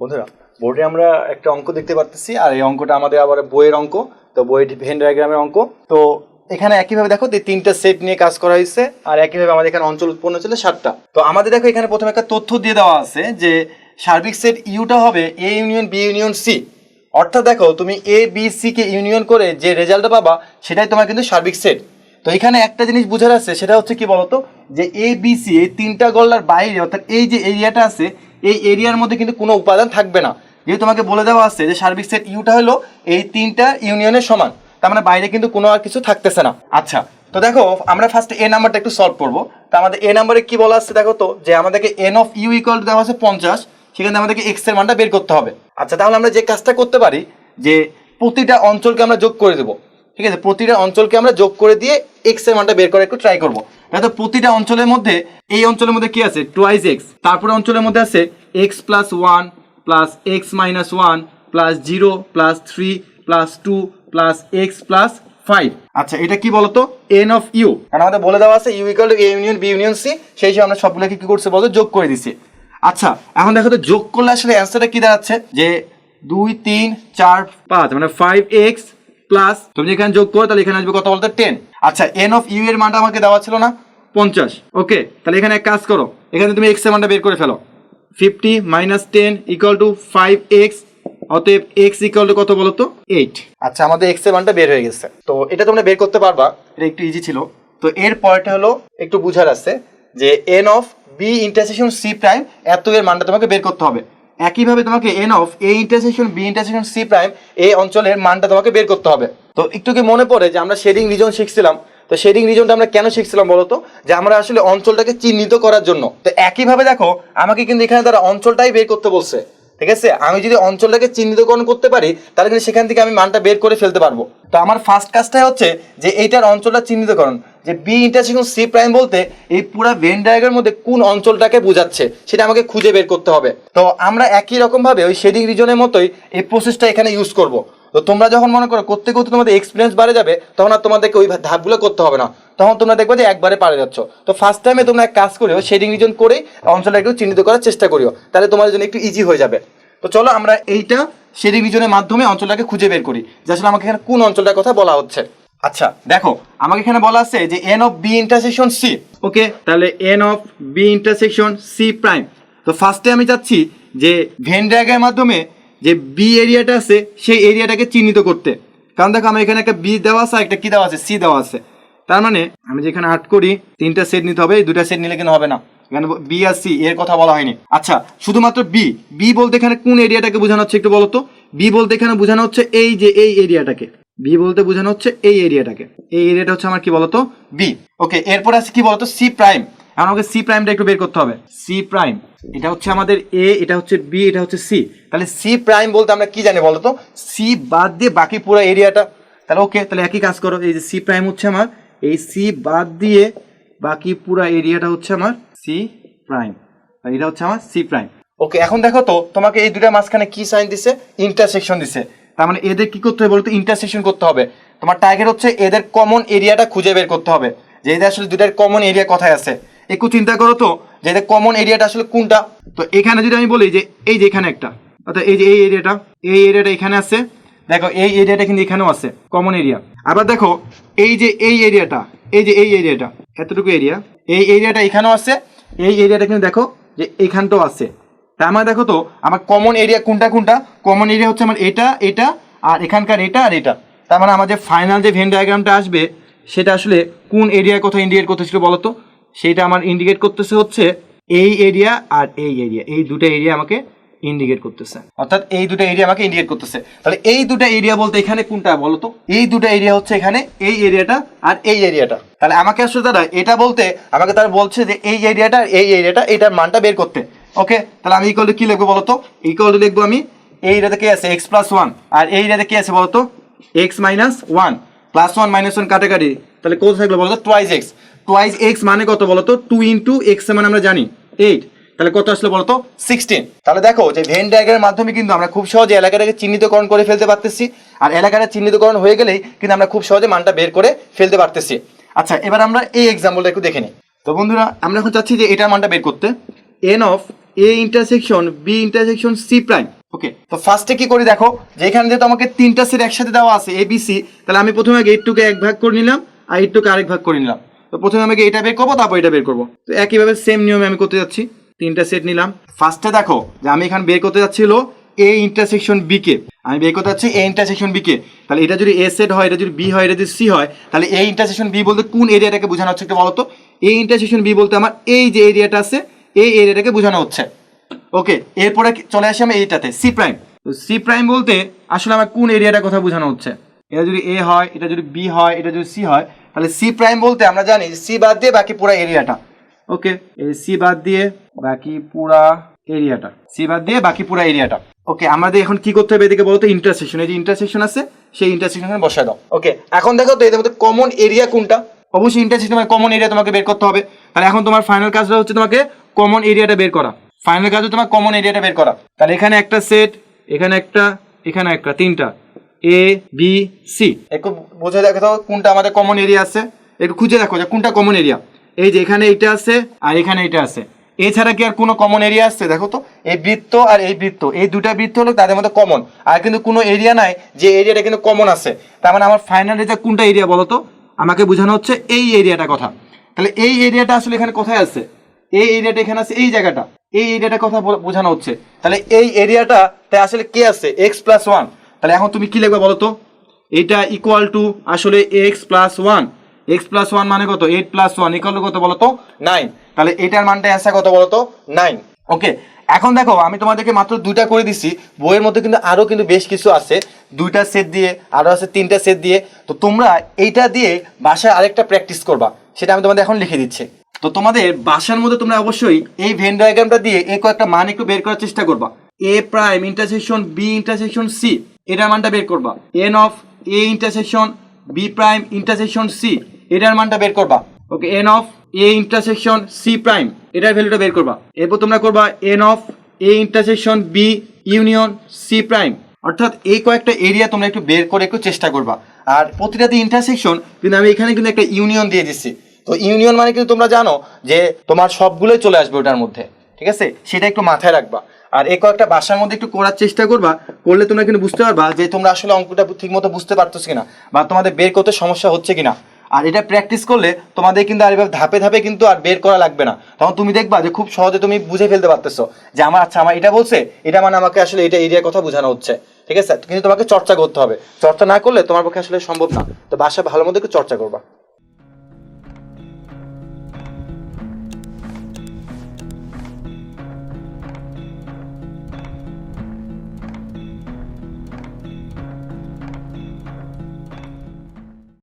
বন্ধুরা, বোর্ডে আমরা একটা অঙ্ক দেখতে পারতেছি, আর এই অঙ্কটা আমাদের আবার বইয়ের অঙ্ক, তো বইয়ের ভেন ডায়াগ্রামের অঙ্ক। তো এখানে একইভাবে দেখো তিনটা সেট নিয়ে কাজ করা হয়েছে, আর একইভাবে আমাদের এখানে অঞ্চল উৎপন্ন ছিল সাতটা। তো আমাদের দেখো এখানে প্রথমে একটা তথ্য দিয়ে দেওয়া আছে যে সার্বিক সেট ইউটা হবে A union B union C অর্থাৎ দেখো, তুমি এ বি সি কে ইউনিয়ন করে যে রেজাল্টটা পাবা, সেটাই তোমার কিন্তু সার্বিক সেট তো এখানে একটা জিনিস বোঝার আছে, সেটা হচ্ছে কি বলতো? যে এ বি সি এই তিনটা গল্লার বাইরে, অর্থাৎ এই যে এরিয়াটা আছে এই এরিয়ার মধ্যে কিন্তু কোনো উপাদান থাকবে না। যেহেতু তোমাকে বলে দেওয়া আছে যে সার্বিক সেট ইউটা হলো এই তিনটা ইউনিয়নের সমান, তার মানে বাইরে কিন্তু কোনো আর কিছু থাকতেছে না। আচ্ছা তো দেখো, আমরা ফার্স্ট এ নাম্বারটা একটু সলভ করব। তো আমাদের এ নাম্বারে কি বলা আছে দেখো তো, যে আমাদেরকে এন অফ ইউ ইকুয়াল দেওয়া আছে পঞ্চাশ, সেখানে আমাদেরকে এক্সের মানটা বের করতে হবে। আচ্ছা তাহলে আমরা যে কাজটা করতে পারি, যে প্রতিটা অঞ্চলকে আমরা যোগ করে দেবো। ঠিক আছে, প্রতিটা অঞ্চলকে আমরা যোগ করে দিয়ে এক্সের মানটা বের করে একটু ট্রাই করব। দেখো প্রতিটা অঞ্চলের মধ্যে, এই অঞ্চলের মধ্যে কি আছে? টুয়াইজ এক্স তারপরে অঞ্চলের মধ্যে আছে x plus one plus x minus one plus zero plus three plus two plus x plus five আচ্ছা এটা কি বলতো? এন অফ ইউ কারণ আমাদের বলে দেওয়া আছে U equal to A union B union C সেই হিসেবে আমরা সবগুলোকে কি করছে বলতো? যোগ করে দিছি। আচ্ছা এখন দেখো তো, যোগ করলে আসলে অ্যান্সারটা কি দাঁড়াচ্ছে? যে দুই, তিন, চার, পাঁচ মানে ফাইভ এক্স প্লাস তুমি এখানে যোগ করো তাহলে এখানে আসবে কত বলতো? টেন আচ্ছা এন অফ ইউ এর মানটা আমাকে দেওয়া ছিল না? পঞ্চাশ। ওকে তাহলে এখানে এক কাজ করো। এখানে তুমি এক্সের মানটা বের করে ফেলো। Fifty minus ten equal to five x অতএব এক্স ইকুয়াল টু কত বলো তো এইট আচ্ছা আমাদের এক্সের মানটা বের হয়ে গেছে। তো এটা তোমরা বের করতে পারবা। এটা একটু ইজি ছিল। তো এর পরেরটা হলো একটু বুঝার আছে যে n of B intersection C prime এত এর মানটা তোমাকে বের করতে হবে। একইভাবে তোমাকে n of A intersection B intersection C prime এই অঞ্চলের মানটা তোমাকে বের করতে হবে। তো একটু কি মনে পড়ে যে আমরা শেডিং রিজন শিখছিলাম? তো শেডিং রিজনটা আমরা কেন শিখছিলাম বলতো যে আমরা আসলে অঞ্চলটাকে চিহ্নিত করার জন্য। তো একইভাবে দেখো, আমাকে কিন্তু এখানে তারা অঞ্চলটাই বের করতে বলছে। ঠিক আছে? আমি যদি অঞ্চলটাকে চিহ্নিতকরণ করতে পারি, তাহলে কিন্তু সেখান থেকে আমি মানটা বের করে ফেলতে পারব। তো আমার ফার্স্ট কাজটাই হচ্ছে যে এইটার অঞ্চলটা চিহ্নিতকরণ। যে বি ইন্টারসেকশন সি প্রাইম বলতে এই পুরো ভেন ডায়াগ্রামের মধ্যে কোন অঞ্চলটাকে বোঝাচ্ছে, সেটা আমাকে খুঁজে বের করতে হবে। তো আমরা একই রকম ভাবে ওই শেডিং রিজনের মতোই এই প্রসেসটা এখানে ইউজ করব। তো তোমরা যখন মনে করো করতে করতে তোমাদের এক্সপিরিয়েন্স বাড়ে যাবে, তখন আর তোমাদেরকে ওই ধাপগুলো করতে হবে না। তখন তোমরা দেখবে যে একবারে পারে যাচ্ছ। তো ফার্স্ট টাইমে তোমরা এক কাজ করিও শেডিং রিজন করেই অঞ্চলটা একটু চিহ্নিত করার চেষ্টা করিও, তাহলে তোমাদের জন্য একটু ইজি হয়ে যাবে। তো চলো আমরা এইটা শেডিং রিজনের মাধ্যমে অঞ্চলটাকে খুঁজে বের করি, যে আসলে আমাকে এখানে কোন অঞ্চলটার কথা বলা হচ্ছে। আচ্ছা দেখো, আমাকে এখানে বলা আছে যে n of B intersection C okay তাহলে n of B intersection C prime তো ফার্স্টে আমি চাচ্ছি যে ভেন মাধ্যমে যে বি এরিয়াটা আছে, সেই এরিয়াটাকে চিহ্নিত করতে। কারণ দেখো, আমার এখানে একটা বি দেওয়া আছে একটা কি দেওয়া আছে? সি দেওয়া আছে। তার মানে আমি যেখানে আট করি, তিনটা সেট নিতে হবে, এই দুটা সেট নিলে কিন্তু হবে না। এখানে বি আর সি এর কথা বলা হয়নি। আচ্ছা শুধুমাত্র বি বি বলতে এখানে কোন এরিয়াটাকে বোঝানো হচ্ছে একটু বলো তো? বি বলতে এখানে বোঝানো হচ্ছে এই যে, এই এরিয়াটাকে বি বলতে বোঝানো হচ্ছে এই এরিয়াটাকে। এই এরিয়াটা হচ্ছে আমার কি বলতো? বি ওকে এরপর আছে কি বলতো? সি প্রাইম আমাকে সি প্রাইমটা একটু বের করতে হবে। সি প্রাইম এটা হচ্ছে আমাদের এ এটা হচ্ছে বি এটা হচ্ছে সি তাহলে সি প্রাইম বলতে আমরা কি জানি বলতো? সি বাদ দিয়ে বাকি পুরো এরিয়াটা। তাহলে ওকে তাহলে একই কাজ করো। এই যে সি প্রাইম হচ্ছে আমার, এই সি বাদ দিয়ে বাকি পুরো এরিয়াটা হচ্ছে আমার সি প্রাইম এটা হচ্ছে আমার সি প্রাইম ওকে এখন দেখো তো, তোমাকে এই দুটার মাঝখানে কি সাইন দিছে? ইন্টারসেকশন দিছে। তার মানে এদের কি করতে হবে বলতো? ইন্টারসেকশন করতে হবে। তোমার টার্গেট হচ্ছে এদের কমন এরিয়াটা খুঁজে বের করতে হবে। যে এদের আসলে দুটার কমন এরিয়া কোথায় আছে? একটু চিন্তা করো তো, যে এদের কমন এরিয়াটা আসলে কোনটা? তো এখানে যদি আমি বলি যে, এই যে এখানে একটা, অর্থাৎ এই যে এই এরিয়াটা এই এরিয়াটা এখানে আছে। দেখো, এই এরিয়াটা কিন্তু এখানেও আছে কমন এরিয়া আবার দেখো, এই যে এই এরিয়াটা এই যে এই এরিয়াটা এতটুকু এরিয়া এই এরিয়াটা এখানেও আছে, এই এরিয়াটা কিন্তু দেখো যে এইখানটাও আছে। তার মানে দেখো তো, আমার কমন এরিয়া কোনটা কোনটা? কমন এরিয়া হচ্ছে আমার এটা এটা, আর এখানকার এটা আর এটা। তার মানে আমার যে ফাইনাল যে ভেন ডায়াগ্রামটা আসবে, সেটা আসলে কোন এরিয়ার কথা ইন্ডিকেট করতেছিল বলো তো সেইটা আমার ইন্ডিকেট করতেছে হচ্ছে এই এরিয়া আর এই এরিয়া এই দুটো এরিয়া আমাকে ইন্ডিকেট করতেছে। অর্থাৎ এই দুটো এরিয়া আমাকে ইন্ডিকেট করতেছে। তাহলে এই দুটো এরিয়া বলতে এখানে কোনটা বলো তো এই দুটো এরিয়া হচ্ছে এখানে, এই এরিয়াটা আর এই এরিয়াটা তাহলে আমাকে আসলে তারা এটা বলতে, আমাকে তারা বলছে যে এই এরিয়াটা আর এই এরিয়াটা এটার মানটা বের করতে। ওকে তাহলে আমি ইকুয়াল টু কি লিখব বলতো? ইকুয়াল টু লিখব আমি এই এরিয়াতে কি আছে? এক্স প্লাস ওয়ান আর এই এরিয়াতে কি আছে বলতো? X minus one plus one minus one কাটাকাটি তাহলে কত থাকল বলতো টোয়াইজ এক্স টোয়াইজ এক্স মানে কত বলতো? টু ইন্টু এক্স মানে আমরা জানি। এইট তাহলে কত আসলে বলতো? সিক্সটিন তাহলে দেখো যে ভেন ডায়াগ্রামের মাধ্যমে কিন্তু আমরা খুব সহজে এলাকাটাকে চিহ্নিতকরণ করে ফেলতে পারতেছি। আর এলাকাটা চিহ্নিতকরণ হয়ে গেলেই কিন্তু আমরা খুব সহজে মানটা বের করে ফেলতে পারতেছি। আচ্ছা এবার আমরা এই এক্সাম্পলটা একটু দেখে নিই। তো বন্ধুরা, আমরা এখন চাচ্ছি যে এটার মানটা বের করতে। N of A intersection B intersection C prime okay তো ফার্স্টে কি করি দেখো? যে এখানে যেহেতু আমাকে তিনটা সেট একসাথে দেওয়া আছে এ বি সি তাহলে আমি প্রথমে আগে এইটুকে এক ভাগ করে নিলাম, আর এইটুকে আরেক ভাগ করে নিলাম। তো প্রথমে আমাকে এটা বের করব, তারপর এটা বের করব। তো একইভাবে সেম নিয়মে আমি করতে যাচ্ছি। তিনটা সেট নিলাম। ফার্স্টে দেখো যে আমি এখানে বের করতে যাচ্ছি হলো এ ইন্টারসেকশন বি কে। আমি বের করতে যাচ্ছি এ ইন্টারসেকশন বি কে। তাহলে এটা যদি এ সেট হয়, এটা যদি বি হয়, এটা যদি সি হয়, তাহলে এ ইন্টারসেকশন বি বলতে কোন এরিয়াটাকে বোঝানো হচ্ছে একটু বলো তো? এ ইন্টারসেকশন বি বলতে আমার এই যে এরিয়াটা আছে এই এরিয়াটাকে বোঝানো হচ্ছে। ওকে, এরপরে চলে আসি আমি এইটাতে সি প্রাইম তো সি প্রাইম বলতে আসলে আমার কোন এরিয়াটার কথা বোঝানো হচ্ছে? এটা যদি এ হয়, এটা যদি বি হয়, এটা যদি সি হয়, তাহলে সি প্রাইম বলতে আমরা জানি সি বাদ দিয়ে বাকি পুরো এরিয়াটা। ওকে সি বাদ দিয়ে বাকি পুরা এরিয়াটা। সি বাদ দিয়ে বাকি পুরা এরিয়াটা। ওকে, আমাদের এখন কি করতে হবে এদিকে বলতো? ইন্টারসেকশন এই যে ইন্টারসেকশন আছে, সেই ইন্টারসেকশনে বসায় দাও। ওকে, এখন দেখো তো এদের মধ্যে কমন এরিয়া কোনটা? অবশ্যই ইন্টারসেকশনের কমন এরিয়া তোমাকে বের করতে হবে। তাহলে এখন তোমার ফাইনাল কাজটা হচ্ছে তোমাকে কমন এরিয়াটা বের করা। ফাইনাল কাজ হচ্ছে তোমার কমন এরিয়াটা বের করা। তাহলে এখানে একটা সেট এখানে একটা এখানে একটা, তিনটা। এ বি সি একটু বুঝে দেখো কোনটা আমাদের কমন এরিয়া আছে। একটু খুঁজে দেখো যে কোনটা কমন এরিয়া এই যে এখানে এইটা আছে আর এখানে এইটা আছে। এছাড়া কি আর কোনো কমন এরিয়া আছে দেখো তো? এই বৃত্ত আর এই বৃত্ত। এই দুটা বৃত্ত হলো তাদের মধ্যে কমন আর কিন্তু কোনো এরিয়া নাই যে এরিয়াটা কিন্তু কমন আছে। তার মানে আমার ফাইনাল রেজাল্ট কোনটা এরিয়া বলো তো? আমাকে বোঝানো হচ্ছে এই এরিয়াটা কথা। তাহলে এই এরিয়াটা আসলে এখানে কোথায় আছে? এই এরিয়াটা এখানে আছে, এই জায়গাটা। এই এরিয়াটা কথা বোঝানো হচ্ছে। তাহলে এই এরিয়াটা তাই আসলে কে আছে? এক্স প্লাস ওয়ান তাহলে এখন তুমি কি লিখবে বলো তো? এটা ইকুয়াল টু আসলে x plus one x plus one মানে কত? এইট প্লাস ওয়ান ইকুয়াল কত বলো তো? নাইন তাহলে এটার মানটা অ্যান্সার কত বলো তো? নাইন ওকে এখন দেখো, আমি তোমাদেরকে মাত্র দুইটা করে দিছি। বইয়ের মধ্যে কিন্তু আরও কিন্তু বেশ কিছু আছে। দুইটা সেট দিয়ে আরও আছে তিনটা সেট দিয়ে। তো তোমরা এইটা দিয়ে বাসায় আরেকটা প্র্যাকটিস করবা। সেটা আমি তোমাদের এখন লিখে দিচ্ছি। তো তোমাদের বাসার মধ্যে তোমরা অবশ্যই এই ভেন ডায়াগ্রামটা দিয়ে এই কয়েকটা মান একটু বের করার চেষ্টা করবা। A prime intersection B intersection C এটার মানটা বের করবা। N of A intersection B prime intersection C এটার মানটা বের করবা। Okay n of A intersection C prime এটার ভ্যালুটা বের করবা। এরপর তোমরা করবা n of A intersection B union C prime অর্থাৎ এই কয়েকটা এরিয়া তোমরা একটু বের করে একটু চেষ্টা করবা। আর প্রতিটাতে ইন্টারসেকশন কিন্তু আমি এখানে কিন্তু একটা ইউনিয়ন দিয়ে দিচ্ছি। তো ইউনিয়ন মানে কিন্তু তোমরা জানো যে তোমার সবগুলোই চলে আসবে ওটার মধ্যে, ঠিক আছে? সেটা একটু মাথায় রাখবা। আর এই কয়েকটা বাসার মধ্যে একটু করার চেষ্টা করবা, করলে তোমরা কিন্তু বুঝতে পারবা যে তোমরা আসলে অঙ্কটা ঠিক মতো বুঝতে পারতেছ কিনা বা তোমাদের বের করতে সমস্যা হচ্ছে কিনা। আর এটা প্র্যাকটিস করলে তোমাদের কিন্তু আর এভাবে ধাপে ধাপে কিন্তু আর বের করা লাগবে না। তখন তুমি দেখবা যে খুব সহজে তুমি বুঝে ফেলতে পারতেছো যে আমার আচ্ছা আমার এটা বলছে, এটা মানে আমাকে আসলে এটা এরিয়ার কথা বোঝানো হচ্ছে, ঠিক আছে? কিন্তু তোমাকে চর্চা করতে হবে। চর্চা না করলে তোমার পক্ষে আসলে সম্ভব না। তো বাসা ভালো মতো একটু চর্চা করবা।